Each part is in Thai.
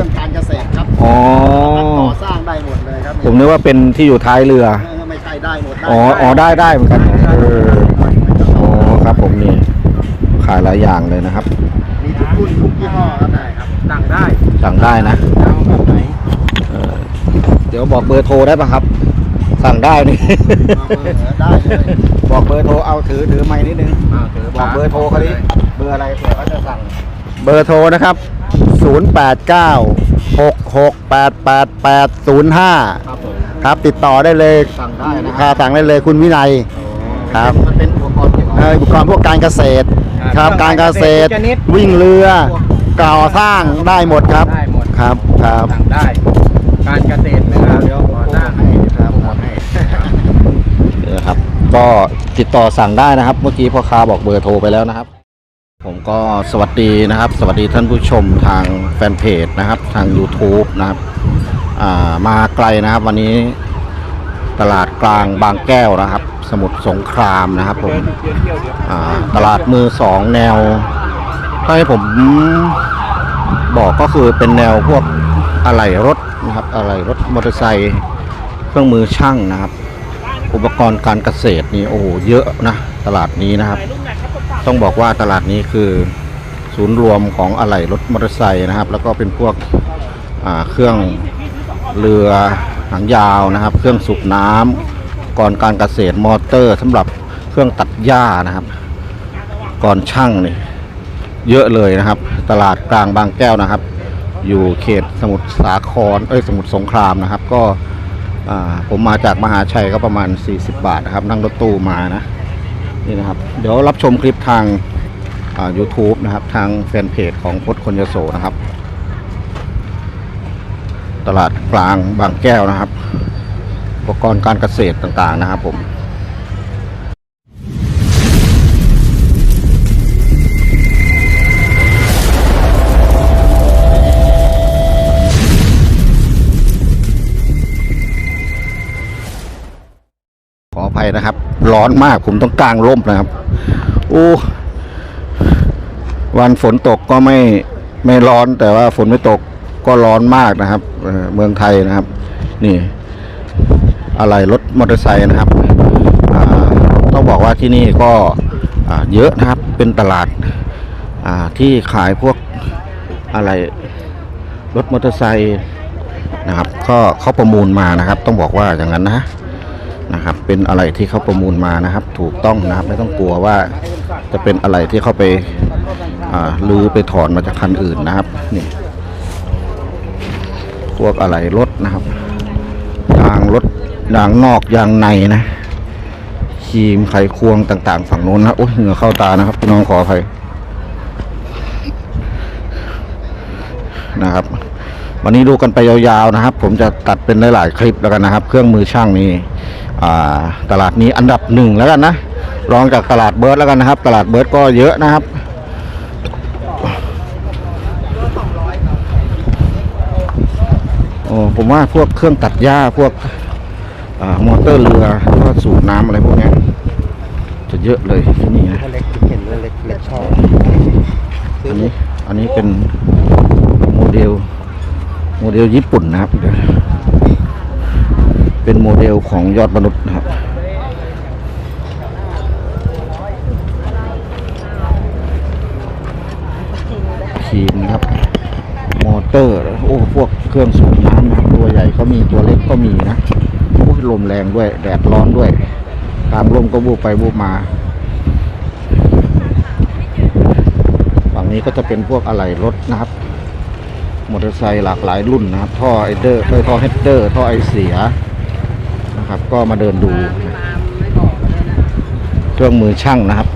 รื่องการเกษตรครับอ๋อ ก่อสร้างได้หมดเลยครับผมนึกว่าเป็นที่อยู่ท้ายเรือเออไม่ใช่ได้หมดได้อ๋อ อ๋อ ได้ได้เหมือนกันเอออ๋อ ครับผมนี่ ขายหลายอย่างเลยนะครับ มีทุกรุ่นทุกยี่ห้อครับได้ครับสั่งได้สั่งได้นะเอาแบบไหนเออเดี๋ยวบอกเบอร์โทรได้ปะครับ สั่งได้นี่ เอาเบอร์ได้เลยบอกเบอร์โทร เอาถือถือไม้นิดนึง อ่าถือบอกเบอร์โทรเขาดิ เบอร์อะไรเผื่อเขาจะสั่ง เบอร์โทรนะครับ089 6688 805 ครับผมครับ ติดต่อได้เลยสั่งได้นะค่าสั่งได้เลยคุณวินัย ครับ มันเป็นอุปกรณ์เกี่ยวกับ เอ่ออุปกรณ์พวกการเกษตรครับ การเกษตร ทุกชนิด วิ่งเรือก่อสร้างได้หมดครับ ได้หมดครับครับสั่งได้ การเกษตรเรือเดี๋ยวก่อสร้างให้ครับผมให้นี่นะครับ ก็ติดต่อสั่งได้นะครับ เมื่อกี้พ่อค้าบอกเบอร์โทรไปแล้วนะครับผม ก็สวัสดีนะครับ สวัสดีท่านผู้ชมทางแฟนเพจนะครับ ทาง YouTube นะครับามาไกลนะครับวันนี้ตลาดกลางบางแก้วนะครับ สมุทรสงครามนะครับผมตลาดมือสองแนวถ้าให้ผมบอกก็คือเป็นแนวพวกอะไหล่รถนะครับอะไหล่รถมอเตอร์ไซค์เครื่องมือช่างนะครับ อุปกรณ์การเกษตรนี่โอ้โหเยอะนะตลาดนี้นะครับ ต้องบอกว่าตลาดนี้คือศูนย์รวมของอะไหล่รถมอเตอร์ไซค์นะครับ แล้วก็เป็นพวกเครื่องเรือหางยาวนะครับ เครื่องสูบน้ำก่อนการเกษตรมอเตอร์สำหรับเครื่องตัดหญ้านะครับ ก่อนช่างนี่เยอะเลยนะครับ ตลาดกลางบางแก้วนะครับ อยู่เขตสมุทรสาครเอ้ยสมุทรสงครามนะครับ ก็ผมมาจากมหาชัยก็ประมาณ 40 บาทนะครับ นั่งรถตู้มานะ นี่นะครับ เดี๋ยวรับชมคลิปทางยูทูบนะครับ ทางแฟนเพจของพจน์คนยโสนะครับ ตลาดกลางบางแก้วนะครับ อุปกรณ์การเกษตรต่างๆนะครับผม ขออภัยนะครับ ร้อนมากผมต้องกางร่มนะครับโอ้วันฝนตกก็ไม่ไม่ร้อน แต่ว่าฝนไม่ตกก็ร้อนมากนะครับเมืองไทยนะครับ นี่ อะไรรถมอเตอร์ไซค์นะครับต้องบอกว่าที่นี่ก็เยอะนะครับเป็นตลาดาที่ขายพวกอะไรรถมอเตอร์ไซค์นะครับ ก็เขาประมูลมานะครับ ต้องบอกว่าอย่างนั้นนะ นะครับ เป็นอะไรที่เขาประมูลมานะครับ ถูกต้องนะครับ ไม่ต้องกลัวว่าจะเป็นอะไรที่เขาไปลือไปถอนมาจากคันอื่นนะครับนี่พวกอะไรรถนะครับยางรถยางนอกยางในนะครีมไขควงต่าง ๆ ฝั่งโน้นนะโอ้ยเหงื่อเข้าตานะครับพี่น้องขออภัยนะครับ วันนี้ดูกันไปยาวๆนะครับ ผมจะตัดเป็นหลายๆคลิปแล้วกันนะครับ เครื่องมือช่างนี่อ่า ตลาดนี้อันดับหนึ่งแล้วกันนะรองจากตลาดเบิร์ดแล้วกันนะครับ ตลาดเบิร์ดก็เยอะนะครับโอ้ผมว่าพวกเครื่องตัดหญ้าพวกอมอเตอร์เรือก็สูบน้ำอะไรพวกนี้จะเยอะเลยที่นี่นะเล็กเห็นเล็กเล็กชอบอันนี้อันนี้เป็นโมเดลโมเดลญี่ปุ่นนะครับ เป็นโมเดลของยอดมนุษย์นะครับทีมนะครับ มอเตอร์ โอ้ พวกเครื่องสูบน้ำนะครับ ตัวใหญ่ก็มีตัวเล็กก็มีนะโอ้ลมแรงด้วย แดดร้อนด้วย ตามลมก็บูบไปบูบมา ฝั่งนี้ก็จะเป็นพวกอะไหล่รถนะครับมอเตอร์ไซค์หลากหลายรุ่นนะครับ ท่อไอเดอร์ท่อเฮดเดอร์ ท่อไอเสีย นะครับ ก็มาเดินดูเครื่องมือช่างนะครับ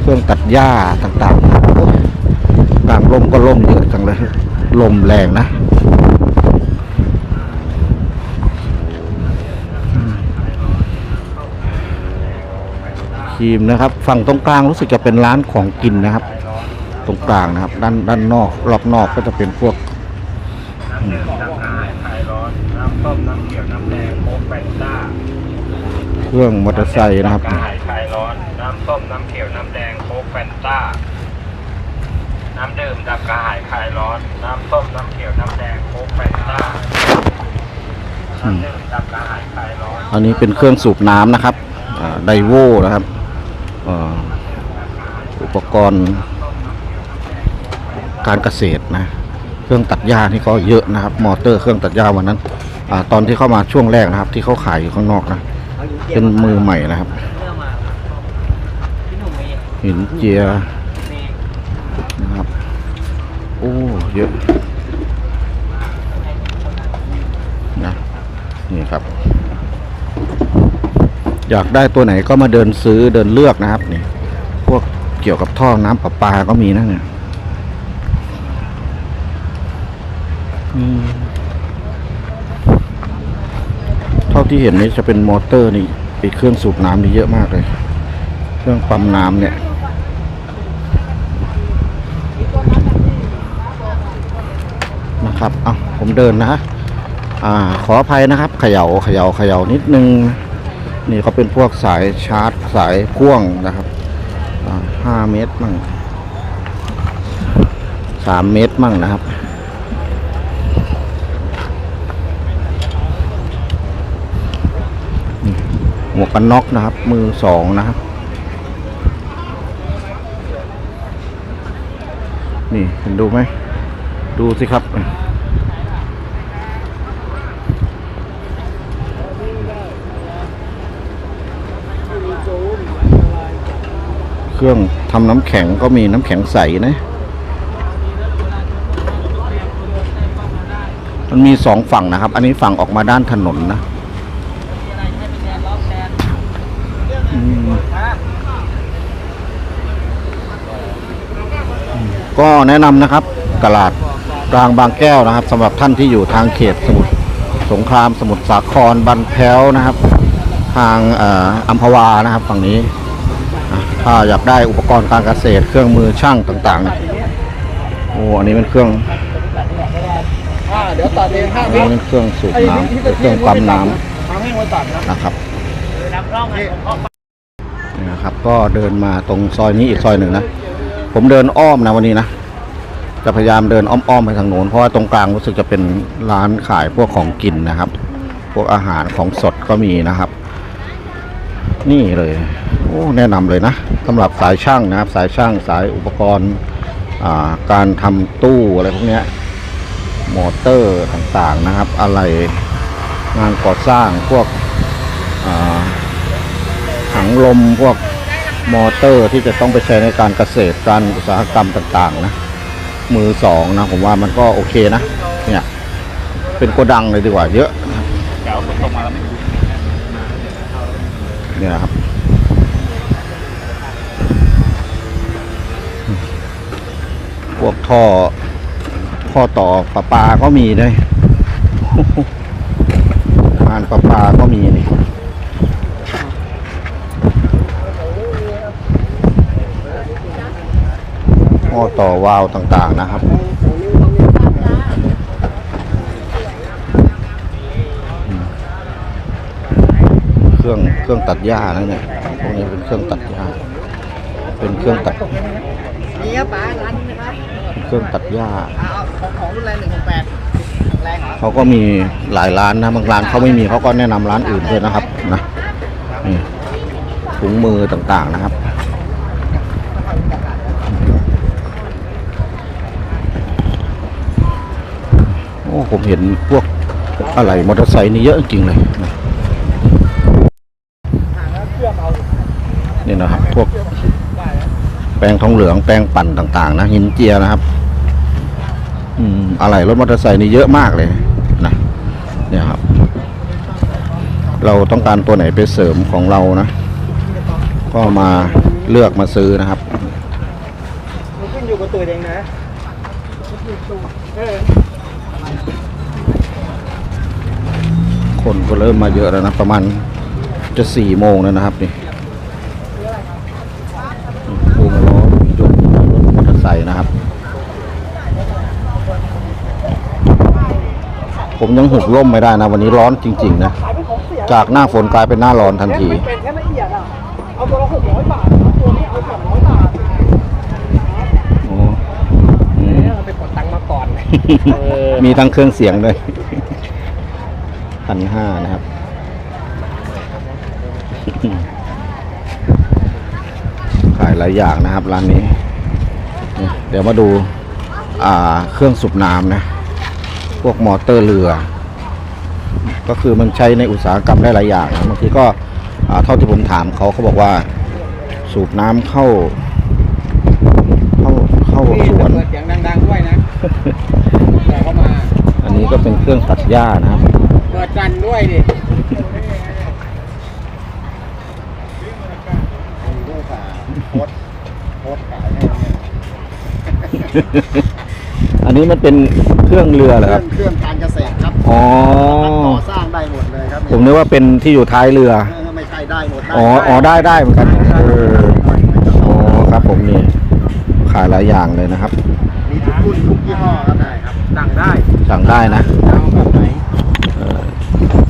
เครื่องตัดหญ้าต่างๆกลางลมก็ลมเยอะจังเลยลมแรงนะครีมนะครับ ฝั่งตรงกลางรู้สึกจะเป็นร้านของกินนะครับ ตรงกลางนะครับ ด้านด้านนอกรอบนอกก็จะเป็นพวก น้ำอายคลายร้อน น้ำต้ม น้ำเขียว น้ำแดงโค้กแฟนต้า เครื่องมอเตอร์ไซค์นะครับน้ำอายคลายร้อน น้ำต้ม น้ำเขียว น้ำแดง โค้กแฟฟนต้า น้ำดื่มดับกระหายคลายร้อน น้ำส้ม น้ำเขียว น้ำแดง โค้กแฟนต้า น้ำดื่มดับกระหายคลายร้อน อันนี้เป็นเครื่องสูบน้ำนะครับไดโวนะครับอ่าอุปกรณ์ การเกษตรนะ เครื่องตัดหญ้าที่เขาเยอะนะครับ มอเตอร์เครื่องตัดหญ้าวันนั้นอาตอนที่เข้ามาช่วงแรกนะครับ ที่เขาขายอยู่ข้างนอกนะ เป็นมือใหม่นะครับหินเจียนะครับ โอ้เยอะนะนี่ครับ อยากได้ตัวไหนก็มาเดินซื้อเดินเลือกนะครับนี่พวกเกี่ยวกับท่อน้ำประปาก็มีนะเนี่ยอืมเที่เห็นนี่จะเป็นมอเตอร์นี่ไอ้เครื่องสูบน้ำนี่เยอะมากเลย เครื่องปั๊มน้ำเนี่ย นะครับ เอะผมเดินนะอ่า ขออภัยนะครับ เขยา่าเขยา่าเขย่านิดนึง นี่เขาเป็นพวกสายชาร์จ สายพ่วงนะครับห้าเมตรมั่งสามเมตรมั่งนะครับ นี่ หมวกกันน็อกนะครับ มือสองนะครับ นี่เห็นดูไหม ดูสิครับ เครื่องทำน้ำแข็งก็มีน้ำแข็งใสนะ มันมีสองฝั่งนะครับ อันนี้ฝั่งออกมาด้านถนนนะ ก็แนะนำนะครับตลาดกลางบางแก้วนะครับสำหรับท่านที่อยู่ทางเขตสมุทรสงครามสมุทรสาครบันแพ้วนะครับ ทางอ,อัมพวานะครับฝั่งนี้ถ้าอยากได้อุปกรณ์การเกษตรเครื่องมือช่างต่างๆโอ้อันนี้เป็นเครื่องเดี๋ยวตัดเองห้าอันนี้เป็นเครื่องสูบน้ำเครื่องปั๊มน้ำนะครับนะครับ ก็เดินมาตรงซอยนี้อีกซอยหนึ่งนะ ผมเดินอ้อมนะวันนี้นะจะพยายามเดินอ้อมๆไปทางโน้นเพราะว่าตรงกลางรู้สึกจะเป็นร้านขายพวกของกินนะครับ พวกอาหารของสดก็มีนะครับ นี่เลยโอ้แนะนำเลยนะสำหรับสายช่างนะครับ สายช่างสายอุปกรณ์การทำตู้อะไรพวกนี้มอเตอร์ต่างๆนะครับ อะไรงานก่อสร้างพวกถังลมพวก มอเตอร์ที่จะต้องไปใช้ในการเกษตรการอุตสาหกรรมต่าง ๆ นะ มือสองนะผมว่ามันก็โอเคนะ เนี่ย เป็นโกดังเลยดีกว่าเยอะเนี่ยครับ พวกท่อท่อต่อประปาก็มีด้วยงานประปาก็มีนี่ ต่อวาล์วต่างๆนะครับ เครื่องเครื่องตัดหญ้านะเนี่ยพวกนี้เป็นเครื่องตัดหญ้า เป็นเครื่องตัดนี่ครับป๋าร้านนี้นะครับเครื่องตัดหญ้าเของของรุ่นแรงหนึ่งหกแปดแรงเขาก็มีหลายร้านนะบางร้านเขาไม่มีเขาก็แนะนำร้านอื่นด้วยนะครับนะนี่ถุงมือต่างๆนะครับ ผมเห็นพวกอะไรมอเตอร์ไซค์นี่เยอะจริงเลยนะนี่นะครับ พวกแปรงทองเหลืองแปรงปั่นต่าง ๆ นะหินเจียนะครับ อืมอะไรรถมอเตอร์ไซค์นี่เยอะมากเลยนะเนี่ยครับ เราต้องการตัวไหนไปเสริมของเรานะ ก็มาเลือกมาซื้อนะครับมันขึ้นอยู่กับตัวเองนะ คนก็เริ่มมาเยอะแล้วนะ ประมาณจะสี่โมงแล้วนะครับนี่ปูมล้อจนรถมอเตอร์ไซค์นะครับ ผมยังหุบล่มไม่ได้นะ วันนี้ร้อนจริง ๆ นะ จากหน้าฝนกลายเป็นหน้าร้อนทันทีเอาตัวละหกร้อยบาทตัวนี้เอาสองร้อยบาทมีทั้งเครื่องเสียงด้วย พันห้านะครับ ขายหลายอย่างนะครับร้านนี้นี่เดี๋ยวมาดูอ่าเครื่องสูบน้ำนะ พวกมอเตอร์เรือ ก็คือมันใช้ในอุตสาหกรรมได้หลายอย่างนะบางทีก็อ่าเท่าที่ผมถามเขาเขาบอกว่าสูบน้ำเข้า เข้าเข้านี่สวนเปิดเสียงดังๆด้วยนะแต่เข้ามาอันนี้ก็เป็นเครื่องตัดหญ้านะครับเปิด กันด้วยดิลูกอะโคตรโคตรขายให้เนี่ยอันนี้มันเป็นเครื่องเรือเหรอเคครื่รัอบงเครื่องการเกษตรครับอ๋อ ก่อสร้างได้หมดเลยครับผมนึกว่าเป็นที่อยู่ท้ายเรือเออไม่ใช่ได้หมดอ๋อ อ๋อ ได้ได้เหมือนกันเอออ๋อ ครับผมนี่ ขายหลายอย่างเลยนะครับ มีทุกรุ่นทุกยี่ห้อครับได้ครับสั่งได้สั่งได้นะ เอาแบบไหน เออ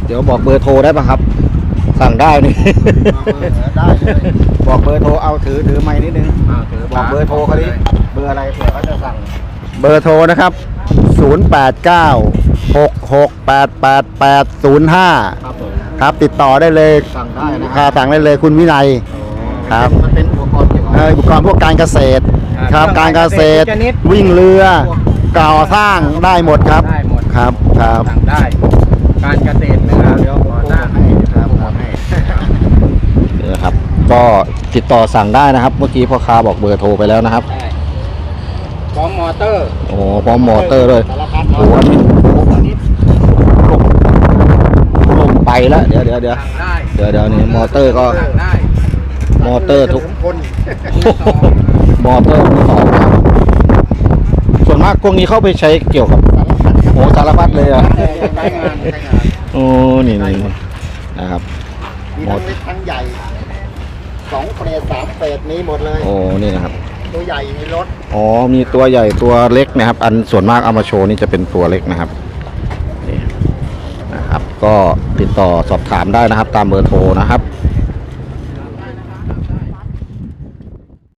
เดี๋ยวบอกเบอร์โทรได้ปะครับ สั่งได้นี่เอาเบอร์ได้เลยบอกเบอร์โทรเอาถือถือไม้นิดนึง อ่าถือบอกเบอร์โทรเขาดิเบอร์อะไรเผื่อเขาจะสั่ง เบอร์โทรนะครับ 089 6688 805 ครับผมครับ ติดต่อได้เลยสั่งได้นะค่ะสั่งได้เลยคุณวินัย ครับ มันเป็นอุปกรณ์เกี่ยวกับเอ่ออุปกรณ์พวกการเกษตรครับการเกษตรทุกชนิดวิ่งเรือก่อสร้างได้หมดครับ ได้หมดครับครับสั่งได้ การเกษตรนะครับเดี๋ยวก่อสร้างให้ครับผมให้นี่นะครับ ก็ติดต่อสั่งได้นะครับ เมื่อกี้พ่อค้าบอกเบอร์โทรไปแล้วนะครับได้พร้อมมอเตอร์โอ้โหพร้อมมอเตอร์ด้วยสารพัดโอ้โหอันนี้ลมลมไปแล้ว เดี๋ยวเดี๋ยวเดี๋ยวสั่งได้เดี๋ยวเดี๋ยวนี้มอเตอร์ก็ สั่งได้มอเตอร์ทุก คนมอเตอร์มือสองนะครับส่วนมากพวกนี้เข้าไปใช้เกี่ยวกับ โอ้สารพัดเลยอะใช้งานใช้งานโอ้นี่นี่นี่นะครับ มีทั้งเล็กทั้งใหญ่สองเฟรสสามเฟรสนี้หมดเลยโอ้นี่นะครับ ตัวใหญ่ในรถอ๋อมีตัวใหญ่ตัวเล็กนะครับ อันส่วนมากเอามาโชว์นี่จะเป็นตัวเล็กนะครับนี่นะครับ ก็ติดต่อสอบถามได้นะครับ ตามเบอร์โทรนะครับ